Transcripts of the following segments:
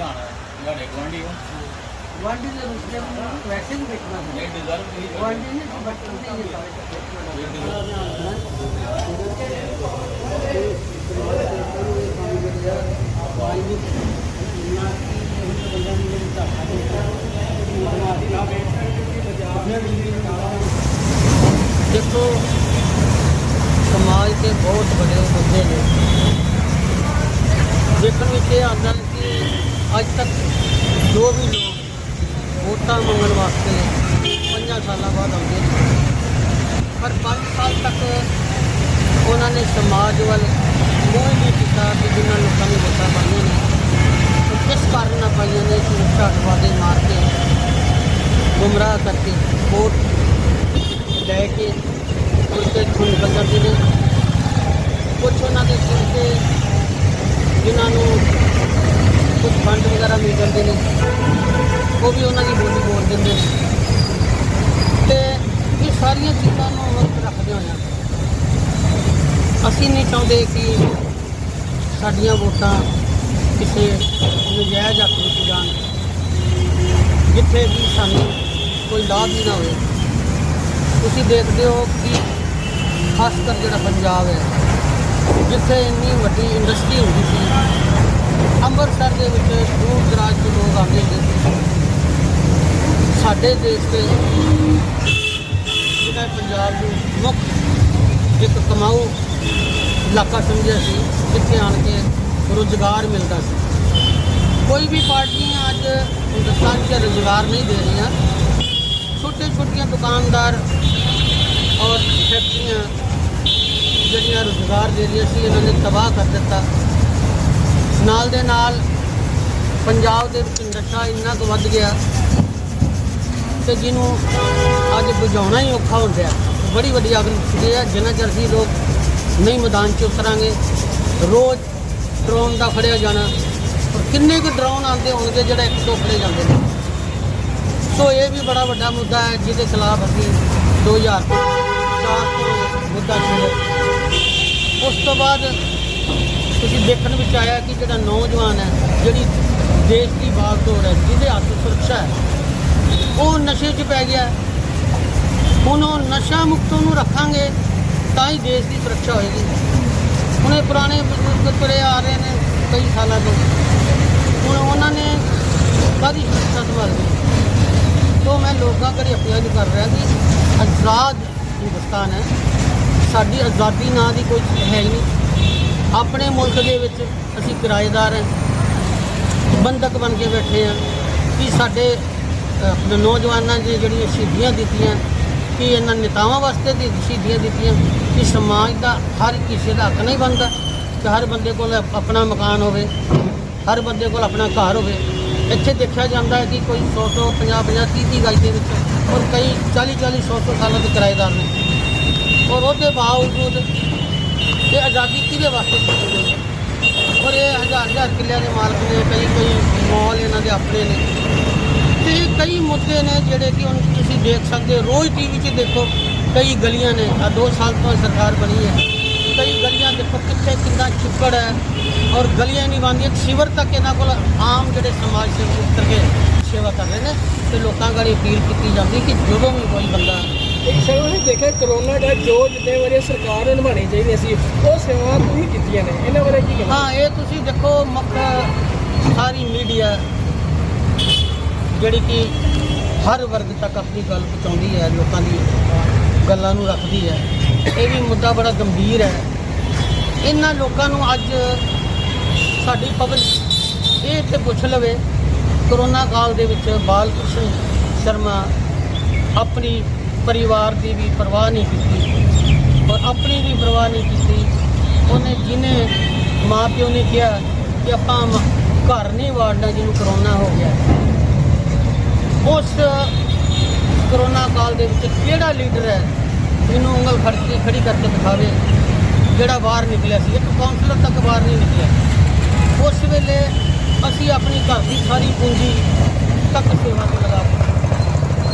ਠੀਕ ਆ ਵਾਂਡੀ ਦੇ ਮੁਸਲਿਮ ਨੂੰ ਵੈਸੇ ਹੀ ਵੇਖਣਾ ਸੀ ਨਹੀਂ ਡਿਜ਼ਾਈਨ ਨਹੀਂ ਵਾਂਡੀ ਨਹੀਂ ਬੱਟਨ ਨਹੀਂ ਇਹ ਸਾਰੇ ਦੇਖੋ ਸਮਾਜ ਦੇ ਬਹੁਤ ਵੱਡੇ ਮੁੱਦੇ ਨੇ ਦੇਖਣ ਵਿੱਚ ਇਹ ਆਉਂਦਾ ਹੈ ਕਿ ਅੱਜ ਤੱਕ ਜੋ ਵੀ ਲੋਕ ਵੋਟਾਂ ਮੰਗਣ ਵਾਸਤੇ ਪੰਜਾਂ ਸਾਲਾਂ ਬਾਅਦ ਆਉਂਦੇ ਨੇ, ਪਰ 5 ਸਾਲ ਤੱਕ ਉਹਨਾਂ ਨੇ ਸਮਾਜ ਵੱਲ ਕੋਈ ਨਹੀਂ ਕੀਤਾ ਕਿ ਜਿਨ੍ਹਾਂ ਲੋਕਾਂ ਨੇ ਵੋਟਾਂ ਪਾਈਆਂ ਨੇ। ਉਹ ਕਿਸ ਕਾਰਨ ਨਾ ਪਾਈਆਂ ਨੇ ਕਿ ਝਾਟਵਾਦੇ ਮਾਰ ਕੇ, ਗੁੰਮਰਾਹ ਕਰਕੇ ਵੋਟ ਲੈ ਕੇ ਉਸਦੇ ਤੇ ਖੂਨ ਦੇ ਨੇ ਕੁਝ ਉਹਨਾਂ ਦੇ ਸਿਰ ਤੇ ਜਿਨ੍ਹਾਂ ਨੂੰ ਕੁਝ ਫੰਡ ਵਗੈਰਾ ਮਿਲ ਜਾਂਦੇ ਨੇ। ਉਹ ਵੀ ਉਹਨਾਂ ਦੀ ਬੋਲੀ ਬੋਲ ਦਿੰਦੇ ਨੇ। ਤੇ ਇਹ ਸਾਰੀਆਂ ਚੀਜ਼ਾਂ ਨੂੰ ਵਕਤ ਰੱਖਦੇ ਹੋਇਆ ਅਸੀਂ ਨਹੀਂ ਚਾਹੁੰਦੇ ਕਿ ਸਾਡੀਆਂ ਵੋਟਾਂ ਕਿਸੇ ਨਜਾਇਜ਼ ਹੱਥ ਵਿੱਚ ਜਾਣ, ਜਿੱਥੇ ਵੀ ਸਾਨੂੰ ਕੋਈ ਲਾਭ ਹੀ ਨਾ ਹੋਵੇ। ਤੁਸੀਂ ਦੇਖਦੇ ਹੋ ਕਿ ਖਾਸ ਕਰ ਜਿਹੜਾ ਪੰਜਾਬ ਹੈ, ਜਿੱਥੇ ਇੰਨੀ ਵੱਡੀ ਇੰਡਸਟਰੀ ਹੁੰਦੀ ਸੀ ਅੰਮ੍ਰਿਤਸਰ ਦੇ ਵਿੱਚ ਦੂਰ ਦਰਾਜ ਤੋਂ ਲੋਕ ਆਉਂਦੇ ਨੇ ਸਾਡੇ ਦੇਸ਼ ਦੇ ਜਿਹੜਾ ਪੰਜਾਬ ਨੂੰ ਮੁੱਖ ਇੱਕ ਕਮਾਊ ਇਲਾਕਾ ਸਮਝਿਆ ਸੀ, ਜਿੱਥੇ ਆਣ ਕੇ ਰੁਜ਼ਗਾਰ ਮਿਲਦਾ ਸੀ। ਕੋਈ ਵੀ ਪਾਰਟੀਆਂ ਅੱਜ ਹਿੰਦੁਸਤਾਨ 'ਚ ਰੁਜ਼ਗਾਰ ਨਹੀਂ ਦੇ ਰਹੀਆਂ। ਛੋਟੇ ਛੋਟੀਆਂ ਦੁਕਾਨਦਾਰ ਔਰ ਫੈਕਟਰੀਆਂ ਜਿਹੜੀਆਂ ਰੁਜ਼ਗਾਰ ਦੇ ਰਹੀਆਂ ਸੀ, ਇਹਨਾਂ ਨੇ ਤਬਾਹ ਕਰ ਦਿੱਤਾ। ਨਾਲ ਦੇ ਨਾਲ ਪੰਜਾਬ ਦੇ ਵਿੱਚ ਨਸ਼ਾ ਇੰਨਾ ਕੁ ਵੱਧ ਗਿਆ ਤੇ ਜਿਹਨੂੰ ਅੱਜ ਬੁਝਾਉਣਾ ਹੀ ਔਖਾ ਹੁੰਦਾ ਹੈ ਬੜੀ ਵੱਡੀ ਅੱਗ ਲੱਗੀ ਹੈ ਜਿੰਨਾ ਚਿਰ ਅਸੀਂ ਲੋਕ ਨਹੀਂ ਮੈਦਾਨ 'ਚ ਉਤਰਾਂਗੇ, ਰੋਜ਼ ਡਰੋਨ ਦਾ ਫੜਿਆ ਜਾਣਾ, ਔਰ ਕਿੰਨੇ ਕੁ ਡਰੋਨ ਆਉਂਦੇ ਹੋਣਗੇ ਜਿਹੜਾ ਇੱਕ ਤੋਂ ਫੜੇ ਜਾਂਦੇ ਨੇ। ਸੋ ਇਹ ਵੀ ਬੜਾ ਵੱਡਾ ਮੁੱਦਾ ਹੈ, ਜਿਹਦੇ ਖਿਲਾਫ ਅਸੀਂ 2004 ਤੋਂ ਮੁੱਦਾ ਛੇੜਿਆ ਉਸ ਤੋਂ ਬਾਅਦ ਤੁਸੀਂ ਦੇਖਣ ਵਿੱਚ ਆਇਆ ਕਿ ਜਿਹੜਾ ਨੌਜਵਾਨ ਹੈ, ਜਿਹੜੀ ਦੇਸ਼ ਦੀ ਬਾਗਡੋਰ ਹੈ, ਜਿਹਦੇ ਹੱਥ ਸੁਰੱਖਿਆ ਹੈ, ਉਹ ਨਸ਼ੇ 'ਚ ਪੈ ਗਿਆ ਹੁਣ ਉਹ ਨਸ਼ਾ ਮੁਕਤ ਨੂੰ ਰੱਖਾਂਗੇ, ਤਾਂ ਹੀ ਦੇਸ਼ ਦੀ ਸੁਰੱਖਿਆ ਹੋਏਗੀ। ਹੁਣ ਇਹ ਪੁਰਾਣੇ ਬਜ਼ੁਰਗ ਤੁਰੇ ਆ ਰਹੇ ਨੇ ਕਈ ਸਾਲਾਂ ਤੋਂ। ਹੁਣ ਉਹਨਾਂ ਨੇ ਕਾਦੀ ਸੁਰੱਖਿਆ ਸੰਭਾਲਣੀ ਤੋਂ ਮੈਂ ਲੋਕਾਂ ਕਰੀ ਅਪੀਲ ਕਰ ਰਿਹਾ ਕਿ ਆਜ਼ਾਦ ਹਿੰਦੁਸਤਾਨ ਹੈ। ਸਾਡੀ ਆਜ਼ਾਦੀ ਨਾਂ ਦੀ ਕੋਈ ਚੀਜ਼ ਹੈ ਹੀ ਨਹੀਂ। ਆਪਣੇ ਮੁਲਕ ਦੇ ਵਿੱਚ ਅਸੀਂ ਕਿਰਾਏਦਾਰ ਹਾਂ ਬੰਦਕ ਬਣ ਕੇ ਬੈਠੇ ਹਾਂ ਕਿ ਸਾਡੇ ਆਪਣੇ ਨੌਜਵਾਨਾਂ ਦੀ ਜਿਹੜੀਆਂ ਸ਼ਹੀਦੀਆਂ ਦਿੱਤੀਆਂ, ਕਿ ਇਹਨਾਂ ਨੇਤਾਵਾਂ ਵਾਸਤੇ ਦੀ ਸ਼ਹੀਦੀਆਂ ਦਿੱਤੀਆਂ, ਕਿ ਸਮਾਜ ਦਾ ਹਰ ਕਿਸੇ ਦਾ ਹੱਕ ਨਹੀਂ ਬਣਦਾ ਕਿ ਹਰ ਬੰਦੇ ਕੋਲ ਆਪਣਾ ਮਕਾਨ ਹੋਵੇ, ਹਰ ਬੰਦੇ ਕੋਲ ਆਪਣਾ ਘਰ ਹੋਵੇ। ਇੱਥੇ ਦੇਖਿਆ ਜਾਂਦਾ ਹੈ ਕਿ ਕੋਈ 100 100 50 50 30 30 ਗਜ ਦੇ ਵਿੱਚ ਔਰ ਕਈ 40 40 100 100 ਸਾਲਾਂ ਦੇ ਕਿਰਾਏਦਾਰ ਨੇ। ਔਰ ਉਹਦੇ ਬਾਵਜੂਦ ਇਹ ਆਜ਼ਾਦੀ ਕਿਹਦੇ ਵਾਸਤੇ ਦਿੱਤੀ ਗਈ ਹੈ? ਔਰ ਇਹ ਹਜ਼ਾਰ ਹਜ਼ਾਰ ਕਿੱਲਿਆਂ ਦੇ ਮਾਲਕ ਨੇ, ਕਈ ਕਈ ਮਾਲ ਇਹਨਾਂ ਦੇ ਆਪਣੇ ਨੇ। ਤੇ ਕਈ ਮੁੱਦੇ ਨੇ ਜਿਹੜੇ ਕਿ ਹੁਣ ਤੁਸੀਂ ਦੇਖ ਸਕਦੇ ਹੋ। ਰੋਜ਼ ਟੀਵੀ 'ਚ ਦੇਖੋ, ਕਈ ਗਲੀਆਂ ਨੇ। ਆ 2 ਸਾਲ ਤੋਂ ਸਰਕਾਰ ਬਣੀ ਹੈ। ਕਈ ਗਲੀਆਂ ਦੇਖੋ ਕਿੱਥੇ ਕਿੰਨਾ ਚਿੱਕੜ ਹੈ। ਔਰ ਗਲੀਆਂ ਨਹੀਂ ਬਣਦੀਆਂ, ਸਿਵਰ ਤੱਕ ਇਹਨਾਂ ਕੋਲ ਆਮ ਜਿਹੜੇ ਸਮਾਜ ਸੇਵਕ ਉੱਤਰ ਕੇ ਸੇਵਾ ਕਰ ਰਹੇ ਨੇ। ਤੇ ਲੋਕਾਂ ਗਾੜੀ ਅਪੀਲ ਕੀਤੀ ਜਾਂਦੀ ਕਿ ਜਦੋਂ ਵੀ ਕੋਈ ਬੰਦਾ ਇੱਕ ਸਰ, ਉਹਨੇ ਦੇਖਿਆ ਕਰੋਨਾ ਦਾ ਜੋ ਜਿੰਨੇ ਜ਼ਿੰਮੇਵਾਰੀ ਸਰਕਾਰ ਨੂੰ ਨਿਭਾਉਣੀ ਚਾਹੀਦੀ ਸੀ, ਉਹ ਸੇਵਾਵਾਂ ਤੁਸੀਂ ਕੀਤੀਆਂ ਨੇ। ਇਹਨਾਂ ਬਾਰੇ ਕੀ ਕਹਿਣਾ? ਹਾਂ, ਇਹ ਤੁਸੀਂ ਦੇਖੋ ਮੁੱਖ ਸਾਰੀ ਮੀਡੀਆ ਜਿਹੜੀ ਕਿ ਹਰ ਵਰਗ ਤੱਕ ਆਪਣੀ ਗੱਲ ਪਹੁੰਚਾਉਂਦੀ ਹੈ, ਲੋਕਾਂ ਦੀ ਗੱਲਾਂ ਨੂੰ ਰੱਖਦੀ ਹੈ। ਇਹ ਵੀ ਮੁੱਦਾ ਬੜਾ ਗੰਭੀਰ ਹੈ। ਇਹਨਾਂ ਲੋਕਾਂ ਨੂੰ ਅੱਜ ਸਾਡੀ ਪਬਲਿਕ ਇਹ ਤੇ ਪੁੱਛ ਲਵੇ, ਕਰੋਨਾ ਕਾਲ ਦੇ ਵਿੱਚ ਬਾਲ ਕ੍ਰਿਸ਼ਨ ਸ਼ਰਮਾ ਆਪਣੀ ਪਰਿਵਾਰ ਦੀ ਵੀ ਪਰਵਾਹ ਨਹੀਂ ਕੀਤੀ ਔਰ ਆਪਣੀ ਵੀ ਪਰਵਾਹ ਨਹੀਂ ਕੀਤੀ। ਉਹਨੇ ਜਿਹਨੇ ਮਾਂ ਪਿਓ ਨੇ ਕਿਹਾ ਕਿ ਆਪਾਂ ਘਰ ਨਹੀਂ ਵਾੜਨਾ ਜਿਹਨੂੰ ਕਰੋਨਾ ਹੋ ਗਿਆ। ਉਸ ਕਰੋਨਾ ਕਾਲ ਦੇ ਵਿੱਚ ਕਿਹੜਾ ਲੀਡਰ ਹੈ ਜਿਹਨੂੰ ਉਂਗਲ ਖੜ ਕੇ ਖੜੀ ਕਰਕੇ ਦਿਖਾਵੇ ਜਿਹੜਾ ਬਾਹਰ ਨਿਕਲਿਆ ਸੀ? ਇੱਕ ਕਾਉਂਸਲਰ ਤੱਕ ਬਾਹਰ ਨਹੀਂ ਨਿਕਲਿਆ। ਉਸ ਵੇਲੇ ਅਸੀਂ ਆਪਣੀ ਘਰ ਦੀ ਸਾਰੀ ਪੂੰਜੀ ਤੱਕ ਸੇਵਾ ਤੇ ਲਗਾ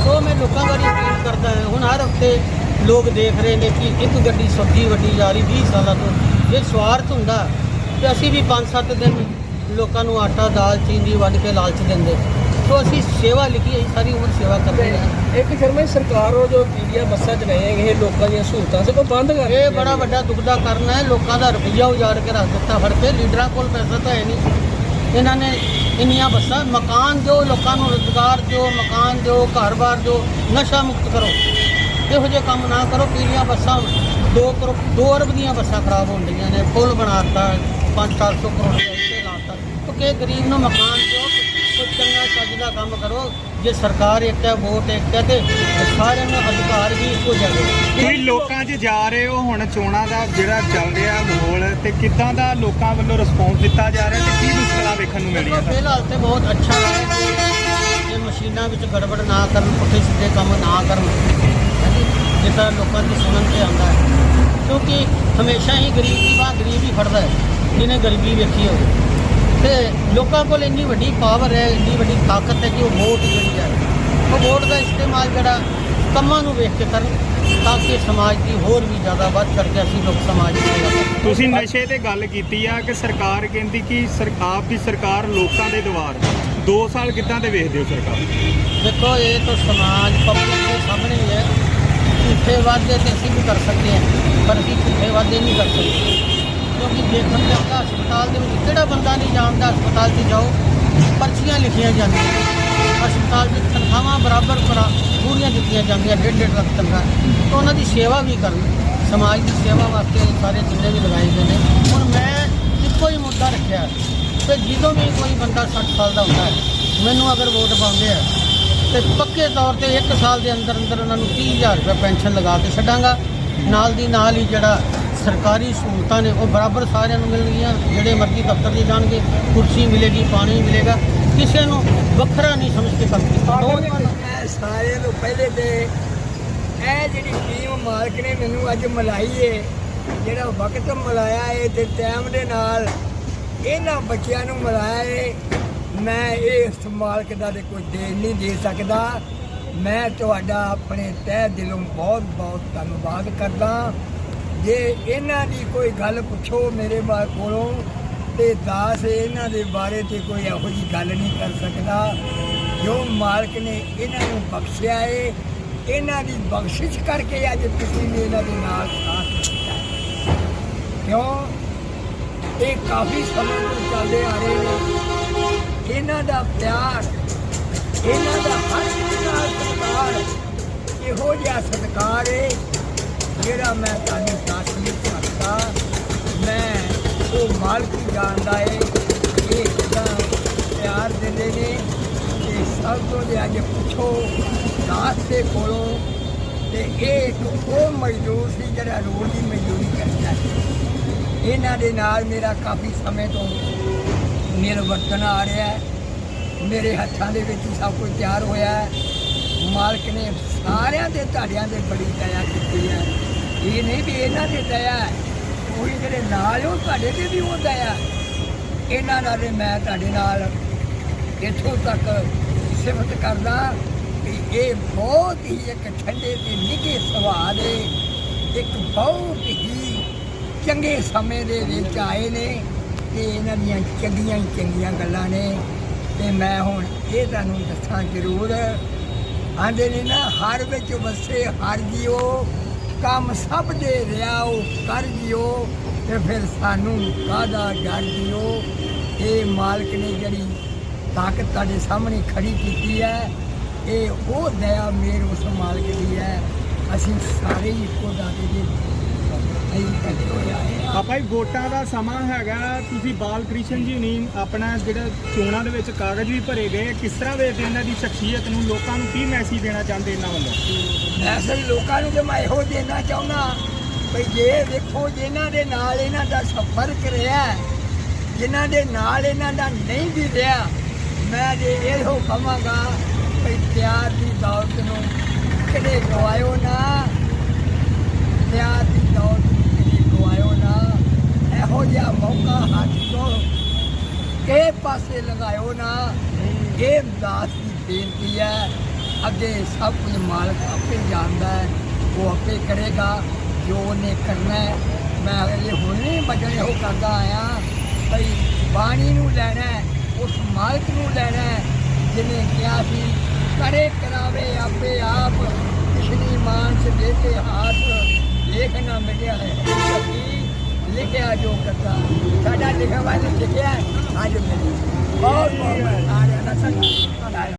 ਸੋ ਮੈਂ ਲੋਕਾਂ ਬਾਰੇ ਅਪੀਲ ਕਰਦਾ ਹਾਂ ਹੁਣ ਹਰ ਹਫ਼ਤੇ ਲੋਕ ਦੇਖ ਰਹੇ ਨੇ ਕਿ ਇੱਕ ਗੱਡੀ ਸਬਜ਼ੀ ਵੱਡੀ ਜਾ ਰਹੀ 20 ਸਾਲਾਂ ਤੋਂ। ਜੇ ਸਵਾਰਥ ਹੁੰਦਾ ਤੇ ਅਸੀਂ ਵੀ 5-7 ਦਿਨ ਲੋਕਾਂ ਨੂੰ ਆਟਾ ਦਾਲ ਚੀਨੀ ਵੰਡ ਕੇ ਲਾਲਚ ਦਿੰਦੇ। ਸੋ ਅਸੀਂ ਸੇਵਾ ਲਿਖੀ ਹੈ ਸਾਰੀ ਉਮਰ ਸੇਵਾ ਕਰਦੇ ਹਾਂ। ਇੱਕ ਸ਼ਰਮਾ ਸਰਕਾਰ ਉਹ ਜੋ ਪੀੜੀਆਂ ਬੱਸਾਂ ਚ ਰਹੇ ਇਹ ਲੋਕਾਂ ਦੀਆਂ ਸਹੂਲਤਾਂ ਸੇ ਉਹ ਬੰਦ ਕਰ ਇਹ ਬੜਾ ਵੱਡਾ ਦੁੱਖ ਦਾ ਕਾਰਨ ਹੈ ਲੋਕਾਂ ਦਾ ਰੁਪਈਆ ਉਜਾੜ ਕੇ ਰੱਖ ਦਿੱਤਾ। ਫੜ ਕੇ ਲੀਡਰਾਂ ਕੋਲ ਪੈਸਾ ਤਾਂ ਹੈ ਨਹੀਂ। ਇਹਨਾਂ ਨੇ ਇੰਨੀਆਂ ਬੱਸਾਂ, ਮਕਾਨ ਦਿਓ, ਲੋਕਾਂ ਨੂੰ ਰੁਜ਼ਗਾਰ ਦਿਓ, ਮਕਾਨ ਦਿਓ, ਘਰ-ਬਾਰ ਦਿਓ, ਨਸ਼ਾ ਮੁਕਤ ਕਰੋ। ਇਹੋ ਜਿਹੇ ਕੰਮ ਨਾ ਕਰੋ, ਪੀਲੀਆਂ ਬੱਸਾਂ 2 ਕਰੋ 2 ਅਰਬ ਦੀਆਂ ਬੱਸਾਂ ਖਰਾਬ ਹੁੰਦੀਆਂ ਨੇ, ਪੁਲ ਬਣਾਤਾ 5-400 ਕਰੋੜ ਦੇ ਇੱਥੇ ਲਾਤਾ ਉਹ ਕਿ ਗਰੀਬ ਨੂੰ ਮਕਾਨ ਦਿਓ, ਕੋਈ ਚੰਗਾ ਚੱਜ ਦਾ ਕੰਮ ਕਰੋ ਜੇ ਸਰਕਾਰ ਇੱਕ ਹੈ ਵੋਟ ਇੱਕ ਹੈ ਤੇ ਸਾਰਿਆਂ ਨੂੰ ਅਧਿਕਾਰ ਵੀ ਇੱਕੋ ਜਿਹੇ ਤੁਸੀਂ ਲੋਕਾਂ 'ਚ ਜਾ ਰਹੇ ਹੋ ਹੁਣ ਚੋਣਾਂ ਦਾ ਜਿਹੜਾ ਚੱਲ ਰਿਹਾ ਮਾਹੌਲ ਤੇ ਕਿੱਦਾਂ ਦਾ ਲੋਕਾਂ ਵੱਲੋਂ ਰਿਸਪੌਂਸ ਦਿੱਤਾ ਜਾ ਰਿਹਾ ਤੇ ਕੀ ਮੁਸ਼ਕਲਾਂ ਵੇਖਣ ਨੂੰ ਮਿਲੀਆਂ ਫਿਲਹਾਲ ਤੇ ਬਹੁਤ ਅੱਛਾ ਹੈ ਇਹ ਮਸ਼ੀਨਾਂ ਵਿੱਚ ਗੜਬੜ ਨਾ ਕਰਨ ਪੁੱਠੇ ਸਿੱਧੇ ਕੰਮ ਨਾ ਕਰਨ। ਜਿੱਦਾਂ ਲੋਕਾਂ ਦੀ ਸੁਣਨ ਤੇ ਆਉਂਦਾ ਹੈ। ਕਿਉਂਕਿ ਹਮੇਸ਼ਾ ਹੀ ਗਰੀਬ ਦੀ ਬਾਹ ਗਰੀਬ ਹੀ ਫੜਦਾ ਹੈ ਜਿਹਨੇ ਗਰੀਬੀ ਵੇਖੀ ਹੋਵੇ। ਤੇ ਲੋਕਾਂ ਕੋਲ ਇੰਨੀ ਵੱਡੀ ਪਾਵਰ ਹੈ ਇੰਨੀ ਵੱਡੀ ਤਾਕਤ ਹੈ ਕਿ ਉਹ ਵੋਟ ਜਿਹੜੀ ਹੈ ਉਹ ਵੋਟ ਦਾ ਇਸਤੇਮਾਲ ਜਿਹੜਾ ਕੰਮਾਂ ਨੂੰ ਵੇਖ ਕੇ ਕਰਨ ਤਾਂ ਕਿ ਸਮਾਜ ਦੀ ਹੋਰ ਵੀ ਜ਼ਿਆਦਾ ਵੱਧ ਕਰਕੇ ਅਸੀਂ ਲੋਕ ਸਮਾਜ ਦੀ। ਤੁਸੀਂ ਨਸ਼ੇ ਤੇ ਗੱਲ ਕੀਤੀ ਆ ਕਿ ਸਰਕਾਰ ਕਹਿੰਦੀ ਕਿ ਸਰਕਾਰ ਦੀ ਸਰਕਾਰ ਲੋਕਾਂ ਦੇ ਦੁਆਰ 2 ਸਾਲ ਕਿੱਦਾਂ ਦੇ ਵੇਖਦੇ ਹੋ ਸਰਕਾਰ? ਦੇਖੋ ਇਹ ਤਾਂ ਸਮਾਜ ਪਬਲਿਕ ਦੇ ਸਾਹਮਣੇ ਹੀ ਹੈ। ਝੂਠੇ ਵਾਅਦੇ ਤੇ ਅਸੀਂ ਵੀ ਕਰ ਸਕਦੇ ਹਾਂ ਪਰ ਅਸੀਂ ਝੂਠੇ ਵਾਅਦੇ ਨਹੀਂ ਕਰ ਸਕਦੇ। ਕਿਉਂਕਿ ਦੇਖਣ ਤੇ ਆਉਂਦਾ ਹਸਪਤਾਲ ਦੇ ਵਿੱਚ ਕਿਹੜਾ ਬੰਦਾ ਨਹੀਂ ਜਾਣਦਾ, ਹਸਪਤਾਲ 'ਚ ਜਾਓ, ਪਰਚੀਆਂ ਲਿਖੀਆਂ ਜਾਂਦੀਆਂ। ਹਸਪਤਾਲ ਵਿੱਚ ਤਨਖਾਹਾਂ ਬਰਾਬਰ ਕਰਾ ਪੂਰੀਆਂ ਦਿੱਤੀਆਂ ਜਾਂਦੀਆਂ, ਡੇਢ ਡੇਢ ਲੱਖ ਤਨਖਾਹ। ਤਾਂ ਉਹਨਾਂ ਦੀ ਸੇਵਾ ਵੀ ਕਰਨ। ਸਮਾਜ ਦੀ ਸੇਵਾ ਵਾਸਤੇ ਸਾਰੇ ਜਿੰਨੇ ਵੀ ਲਗਾਏ ਗਏ ਨੇ। ਹੁਣ ਮੈਂ ਇੱਕੋ ਹੀ ਮੁੱਦਾ ਰੱਖਿਆ ਕਿ ਜਦੋਂ ਵੀ ਕੋਈ ਬੰਦਾ 60 ਸਾਲ ਦਾ ਹੁੰਦਾ ਹੈ, ਮੈਨੂੰ ਅਗਰ ਵੋਟ ਪਾਉਂਦੇ ਆ, ਤੇ ਪੱਕੇ ਤੌਰ ਤੇ 1 ਸਾਲ ਦੇ ਅੰਦਰ ਅੰਦਰ ਉਹਨਾਂ ਨੂੰ 30000 ਰੁਪਏ ਪੈਨਸ਼ਨ ਲਗਾ ਕੇ ਛੱਡਾਂਗਾ। ਨਾਲ ਦੀ ਨਾਲ ਹੀ ਜਿਹੜਾ ਸਰਕਾਰੀ ਸਹੂਲਤਾਂ ਨੇ, ਉਹ ਬਰਾਬਰ ਸਾਰਿਆਂ ਨੂੰ ਮਿਲਣਗੀਆਂ, ਜਿਹੜੇ ਮਰਜ਼ੀ ਦਫ਼ਤਰ 'ਚ ਜਾਣਗੇ, ਕੁਰਸੀ ਮਿਲੇਗੀ, ਪਾਣੀ ਮਿਲੇਗਾ, ਕਿਸੇ ਨੂੰ ਵੱਖਰਾ ਨਹੀਂ ਸਮਝ ਕੇ ਕਰਦੀ ਨੌਜਵਾਨ ਮੈਂ ਸਾਰਿਆਂ ਤੋਂ ਪਹਿਲੇ ਤੇ ਇਹ ਜਿਹੜੀ ਟੀਮ ਮਾਲਕ ਨੇ ਮੈਨੂੰ ਅੱਜ ਮਿਲਾਈ ਏ, ਜਿਹੜਾ ਵਕਤ ਮਿਲਾਇਆ ਏ ਤੇ ਟਾਈਮ ਦੇ ਨਾਲ ਇਹਨਾਂ ਬੱਚਿਆਂ ਨੂੰ ਮਿਲਾਇਆ ਏ, ਮੈਂ ਇਹ ਮਾਲਕ ਦਾ ਤੇ ਕੋਈ ਦੇਣ ਨਹੀਂ ਦੇ ਸਕਦਾ। ਮੈਂ ਤੁਹਾਡਾ ਆਪਣੇ ਤਹਿ ਦਿਲੋਂ ਬਹੁਤ ਬਹੁਤ ਧੰਨਵਾਦ ਕਰਦਾ। ਜੇ ਇਹਨਾਂ ਦੀ ਕੋਈ ਗੱਲ ਪੁੱਛੋ ਮੇਰੇ ਬਾ ਕੋਲੋਂ, ਤੇ ਦਾਸ ਇਹਨਾਂ ਦੇ ਬਾਰੇ ਤੇ ਕੋਈ ਇਹੋ ਜੀ ਗੱਲ ਨਹੀਂ ਕਰ ਸਕਦਾ। ਜੋ ਮਾਲਕ ਨੇ ਇਹਨਾਂ ਨੂੰ ਬਖਸ਼ਿਆ ਏ, ਇਹਨਾਂ ਦੀ ਬਖਸ਼ਿਸ਼ ਕਰਕੇ ਅੱਜ ਤੁਸੀਂ ਵੀ ਇਹਨਾਂ ਦੇ ਨਾਲ ਸਾਥ ਦਿੱਤਾ ਕਿਉਂ? ਇਹ ਕਾਫੀ ਸਮੇਂ ਤੋਂ ਚੱਲਦੇ ਆ ਰਹੇ ਨੇ। ਇਹਨਾਂ ਦਾ ਪਿਆਰ, ਇਹਨਾਂ ਦਾ ਹਰ ਇੱਕ ਨਾਲ ਸਤਿਕਾਰ, ਇਹੋ ਜਿਹਾ ਸਤਿਕਾਰ ਏ ਜਿਹੜਾ ਮੈਂ ਤੁਹਾਨੂੰ ਦੱਸ ਨਹੀਂ ਸਕਦਾ, ਮੈਂ ਉਹ ਮਾਲਕ ਹੀ ਜਾਣਦਾ ਏ, ਇਹ ਕਿਦਾਂ ਪਿਆਰ ਦਿੰਦੇ ਨੇ ਤੇ ਸਭ ਤੋਂ ਜੇ ਅੱਜ ਪੁੱਛੋ ਦਾਸ ਦੇ ਕੋਲੋਂ ਤੇ ਇਹ ਇੱਕ ਉਹ ਮਜ਼ਦੂਰ ਸੀ ਜਿਹੜਾ ਰੋਜ਼ ਦੀ ਮਜ਼ਦੂਰੀ ਕਰਦਾ ਹੈ ਇਹਨਾਂ ਦੇ ਨਾਲ ਮੇਰਾ ਕਾਫੀ ਸਮੇਂ ਤੋਂ ਨਿਰਵਰਤਨ ਆ ਰਿਹਾ ਹੈ। ਮੇਰੇ ਹੱਥਾਂ ਦੇ ਵਿੱਚ ਸਭ ਕੁਝ ਤਿਆਰ ਹੋਇਆ ਹੈ। ਮਾਲਕ ਨੇ ਸਾਰਿਆਂ ਦੇ ਤੁਹਾਡਿਆਂ ਦੇ ਬੜੀ ਦਇਆ ਕੀਤੀ ਹੈ। ਇਹ ਨਹੀਂ ਵੀ ਇਹਨਾਂ ਦੇ ਦਇਆ ਉਹੀ ਜਿਹੜੇ ਨਾਲ ਉਹ ਤੁਹਾਡੇ ਤੇ ਵੀ ਉਹ ਦਇਆ ਇਹਨਾਂ ਨਾਲ ਤੇ ਮੈਂ ਤੁਹਾਡੇ ਨਾਲ ਇੱਥੋਂ ਤੱਕ ਸਿਫਤ ਕਰਦਾ ਕਿ ਇਹ ਬਹੁਤ ਹੀ ਇੱਕ ਠੰਡੇ ਤੇ ਨਿੱਘੇ ਸੁਭਾਅ ਦੇ ਇੱਕ ਬਹੁਤ ਹੀ ਚੰਗੇ ਸਮੇਂ ਦੇ ਵਿੱਚ ਆਏ ਨੇ ਤੇ ਇਹਨਾਂ ਦੀਆਂ ਚੰਗੀਆਂ ਹੀ ਚੰਗੀਆਂ ਗੱਲਾਂ ਨੇ। ਤੇ ਮੈਂ ਹੁਣ ਇਹ ਤੁਹਾਨੂੰ ਦੱਸਾਂ ਜ਼ਰੂਰ, ਆਂਦੇ ਨੇ ਨਾ, ਹਰ ਵਿੱਚ ਵਸੇ, ਹਰ ਜੀਓ। ਕੰਮ ਸਭ ਦੇ ਰਿਹਾ ਉਹ ਕਰ ਜਿਓ ਤੇ ਫਿਰ ਸਾਨੂੰ ਕਾਹਦਾ ਡਰ ਜਿਓ ਇਹ ਮਾਲਕ ਨੇ ਜਿਹੜੀ ਤਾਕਤ ਤੁਹਾਡੇ ਸਾਹਮਣੇ ਖੜੀ ਕੀਤੀ ਹੈ, ਇਹ ਉਹ ਦਇਆ ਮੇਰ ਉਸ ਮਾਲਕ ਦੀ ਹੈ। ਅਸੀਂ ਸਾਰੇ ਹੀ ਇੱਕੋ ਦਾਤੇ ਦੇ ਅਸੀਂ ਕੱਢੇ ਹੋਏ ਆਏ ਹਾਂ ਆਪਾਂ ਹੀ ਵੋਟਾਂ ਦਾ ਸਮਾਂ ਹੈਗਾ। ਤੁਸੀਂ ਬਾਲ ਕ੍ਰਿਸ਼ਨ ਜੀ ਨਹੀਂ, ਆਪਣਾ ਜਿਹੜਾ ਚੋਣਾਂ ਦੇ ਵਿੱਚ ਕਾਗਜ਼ ਵੀ ਭਰੇ ਗਏ। ਕਿਸ ਤਰ੍ਹਾਂ ਵੇਖਦੇ ਇਹਨਾਂ ਦੀ ਸ਼ਖਸੀਅਤ ਨੂੰ? ਲੋਕਾਂ ਨੂੰ ਕੀ ਮੈਸੇਜ ਦੇਣਾ ਚਾਹੁੰਦੇ ਇਹਨਾਂ ਵੱਲੋਂ? ਮੈਸੇਜ ਲੋਕਾਂ ਨੂੰ ਤੇ ਮੈਂ ਇਹੋ ਦੇਣਾ ਚਾਹੁੰਦਾ ਭਈ ਜੇ ਦੇਖੋ ਜਿਨ੍ਹਾਂ ਦੇ ਨਾਲ ਇਹਨਾਂ ਦਾ ਸੰਪਰਕ ਰਿਹਾ ਜਿਨ੍ਹਾਂ ਦੇ ਨਾਲ ਇਹਨਾਂ ਦਾ ਨਹੀਂ ਵੀ ਰਿਹਾ, ਮੈਂ ਜੇ ਇਹੋ ਕਹਾਂਗਾ ਭਈ ਪਿਆਰ ਦੀ ਦੌਲਤ ਨੂੰ ਕਦੇ ਗਵਾਇਓ ਨਾ ਪਿਆਰ ਦੀ ਦੌਲਤ ਨੂੰ ਕਦੇ ਗਵਾਇਓ ਨਾ ਇਹੋ ਜਿਹਾ ਮੌਕਾ ਹੱਥ ਤੋਂ ਕਿਸੇ ਪਾਸੇ ਲੰਘਾਇਓ ਨਾ। ਇਹ ਦਾਸ ਦੀ ਬੇਨਤੀ ਹੈ। ਅੱਗੇ ਸਭ ਕੁਝ ਮਾਲਕ ਆਪੇ ਜਾਣਦਾ ਹੈ। ਉਹ ਆਪੇ ਕਰੇਗਾ ਜੋ ਉਹਨੇ ਕਰਨਾ ਹੈ। ਮੈਂ ਅਗਲੇ ਹੁਣ ਨਹੀਂ ਬਚਣੇ ਉਹ ਕਰਦਾ ਆਇਆ। ਭਈ ਬਾਣੀ ਨੂੰ ਲੈਣਾ ਉਸ ਮਾਲਕ ਨੂੰ ਲੈਣਾ ਜਿਹਨੇ ਕਿਹਾ ਸੀ, ਕਰੇ ਕਰਾਵੇ ਆਪੇ ਆਪ ਕਿਸ਼ਨੀ ਮਾਨਸ ਦੇ ਕੇ ਹਾਥ, ਲੇਖ ਨਾ ਮਿਲਿਆ ਹੈ। ਲਿਖਿਆ ਜੋ ਕਰਤਾ। ਸਾਡਾ ਲਿਖਿਆ ਹੋਇਆ ਲਿਖਿਆ ਅੱਜ ਮਿਲੀ। ਬਹੁਤ ਬਹੁਤ ਆ ਰਿਹਾ ਨਾ